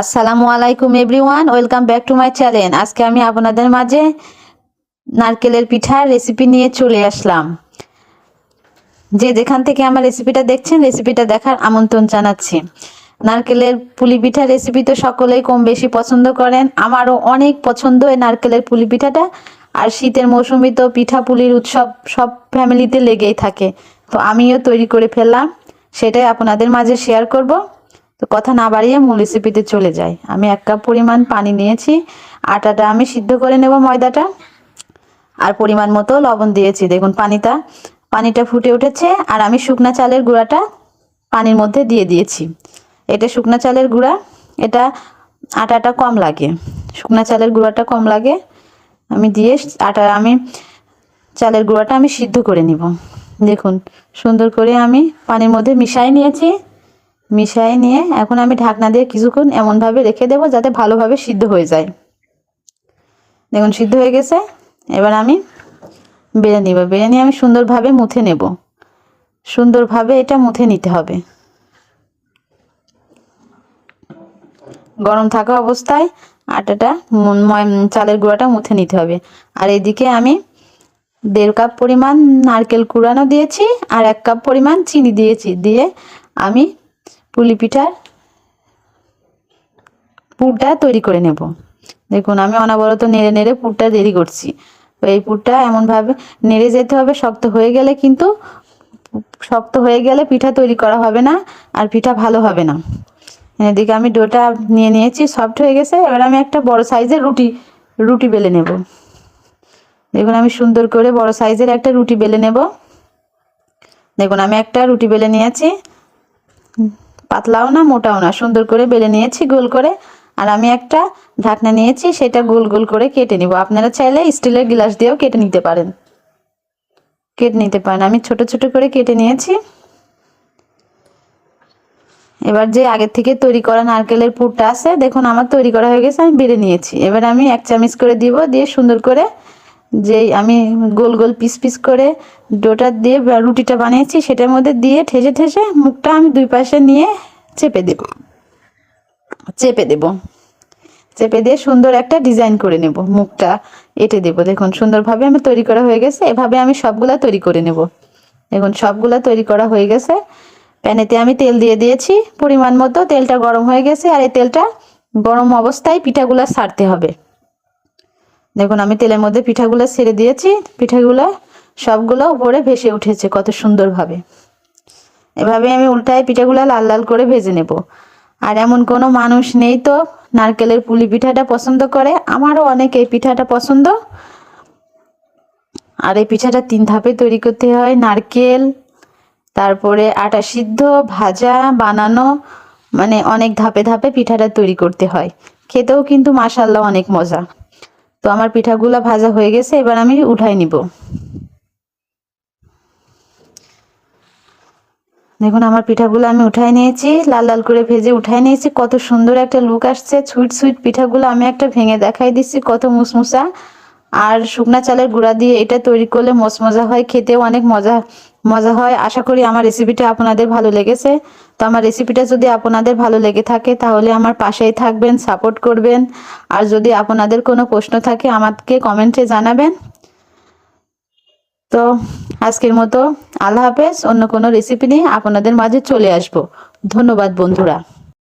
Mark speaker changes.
Speaker 1: আসসালামু আলাইকুম everyone, welcome back to my channel. আজকে আমি আপনাদের মাঝে নারকেলের পিঠার রেসিপি নিয়ে চলে আসলাম। যে যেখান থেকে আমার রেসিপিটা দেখছেন রেসিপিটা দেখার আমন্ত্রণ জানাচ্ছি। নারকেলের পুলি পিঠা রেসিপি তো সকলেই কম বেশি পছন্দ করেন। আমারও অনেক পছন্দ এই নারকেলের পুলি পিঠাটা। আর শীতের মৌসুমি তো পিঠা পুলির উৎসব সব ফ্যামিলিতে লেগেই থাকে। তো আমিও তৈরি করে ফেললাম। সেটাই আপনাদের মাঝে শেয়ার করব। তো কথা না বাড়িয়ে মূল রেসিপিতে চলে যাই। আমি এক কাপ পরিমাণ পানি নিয়েছি, আটাটা আমি সিদ্ধ করে নেব ময়দাটা। আর পরিমাণ মতো লবণ দিয়েছি, দেখুন পানিটা। পানিটা ফুটে উঠেছে, আর আমি শুকনা চালের গুঁড়াটা পানির মধ্যে দিয়ে দিয়েছি। এটা শুকনা চালের গুঁড়া, এটা আটাটা কম লাগে। শুকনা চালের গুঁড়াটা কম লাগে। আমি দিয়ে আটা, আমি চালের গুঁড়াটা আমি সিদ্ধ করে নিব। দেখুন, সুন্দর করে আমি পানির মধ্যে মিশাই নিয়েছি। মিশাই নিয়ে এখন আমি ঢাকনা দিয়ে কিছুক্ষণ এমনভাবে রেখে দেবো যাতে ভালোভাবে সিদ্ধ হয়ে যায়। দেখুন, সিদ্ধ হয়ে গেছে। এবার আমি বেড়ে নিব। বেড়ে নিয়ে আমি সুন্দরভাবে মুথে নেব। সুন্দরভাবে এটা মুথে নিতে হবে। গরম থাকা অবস্থায় আটাটা চালের গুঁড়াটা মুথে নিতে হবে। আর এদিকে আমি দেড় কাপ পরিমাণ নারকেল কুড়ানো দিয়েছি আর এক কাপ পরিমাণ চিনি দিয়েছি। দিয়ে আমি পুলি পিঠার পুরটা তৈরি করে নেব। দেখুন, আমি অনবরত নেড়ে নেড়ে পুরটা দেরি করছি। তো এই পুরটা এমনভাবে নেড়ে যেতে হবে, শক্ত হয়ে গেলে কিন্তু শক্ত হয়ে গেলে পিঠা তৈরি করা হবে না আর পিঠা ভালো হবে না। এদিকে আমি ডোটা নিয়ে নিয়েছি, সফট হয়ে গেছে। এবার আমি একটা বড় সাইজের রুটি রুটি বেলে নেব। দেখুন, আমি সুন্দর করে বড় সাইজের একটা রুটি বেলে নেব। দেখুন, আমি একটা রুটি বেলে নিয়েছি। পাতলাও না, মোটাও না। সুন্দর করে বেলে নিয়েছি, গোল করে। আর আমি একটা ঢাকনা নিয়েছি, সেটা গোল গোল করে কেটে নিব। আপনারা চাইলে স্টিলের গ্লাস দিয়েও কেটে নিতে পারেন। কেটে নিতে পারেন। আমি ছোট ছোট করে কেটে নিয়েছি। এবার যে আগের থেকে তৈরি করা নারকেলের পুরটা আছে, দেখুন আমার তৈরি করা হয়ে গেছে, আমি বেড়ে নিয়েছি। এবার আমি এক চামচ করে দিব, দিয়ে সুন্দর করে যেই আমি গোল গোল পিস পিস করে ডোটা দিয়ে রুটিটা বানিয়েছি, সেটার মধ্যে দিয়ে ঠেসে ঠেসে মুখটা আমি দুই পাশে নিয়ে চেপে দেব। চেপে দেব। চেপে দিয়ে সুন্দর একটা ডিজাইন করে নেব মুখটা, এঁটে দেব। দেখুন, সুন্দরভাবে আমি তৈরি করা হয়ে গেছে। এভাবে আমি সবগুলা তৈরি করে নেব। দেখুন, সবগুলা তৈরি করা হয়ে গেছে। প্যানেতে আমি তেল দিয়ে দিয়েছি। পরিমাণ মতো তেলটা গরম হয়ে গেছে আর এই তেলটা গরম অবস্থায় পিঠাগুলা ছাড়তে হবে। দেখুন, আমি তেলের মধ্যে পিঠাগুলো ছেড়ে দিয়েছি। পিঠাগুলো সবগুলো উপরে ভেসে উঠেছে কত সুন্দরভাবে। এভাবে আমি উল্টায় পিঠাগুলো লাল লাল করে ভেজে নেব। আর এমন কোনো মানুষ নেই তো, নারকেলের পুলি পিঠাটা পছন্দ করে? আমারও অনেক এই পিঠাটা পছন্দ। আর এই পিঠাটা তিন ধাপে তৈরি করতে হয়। নারকেল, তারপরে আটা সিদ্ধ, ভাজা, বানানো মানে অনেক ধাপে ধাপে পিঠাটা তৈরি করতে হয়। খেতেও কিন্তু মাসাল্লাহ অনেক মজা। তো আমার পিঠাগুলো ভাজা হয়ে গেছে, এবার আমি উঠাই নিব। দেখুন, আমার পিঠাগুলো আমি উঠাই নিয়েছি, লাল লাল করে ভেজে উঠাই নিয়েছি। কত সুন্দর একটা লুক আসছে সুইট সুইট পিঠাগুলো আমি একটা ভেঙে দেখাই দিচ্ছি, কত মুসমুসা। আর শুকনা চালের গুঁড়া দিয়ে এটা তৈরি করলে মজমজা হয়, খেতেও অনেক মজা মজা হয়। আশা করি আমার রেসিপিটা আপনাদের ভালো লেগেছে। তো আমার রেসিপিটা যদি আপনাদের ভালো লেগে থাকে, তাহলে আমার পাশেই থাকবেন সাপোর্ট করবেন। আর যদি আপনাদের কোনো প্রশ্ন থাকে, আমাকে কমেন্টে জানাবেন। তো আজকের মতো আল্লাহ হাফেজ। অন্য কোনো রেসিপি নিয়ে আপনাদের মাঝে চলে আসব। ধন্যবাদ, বন্ধুরা।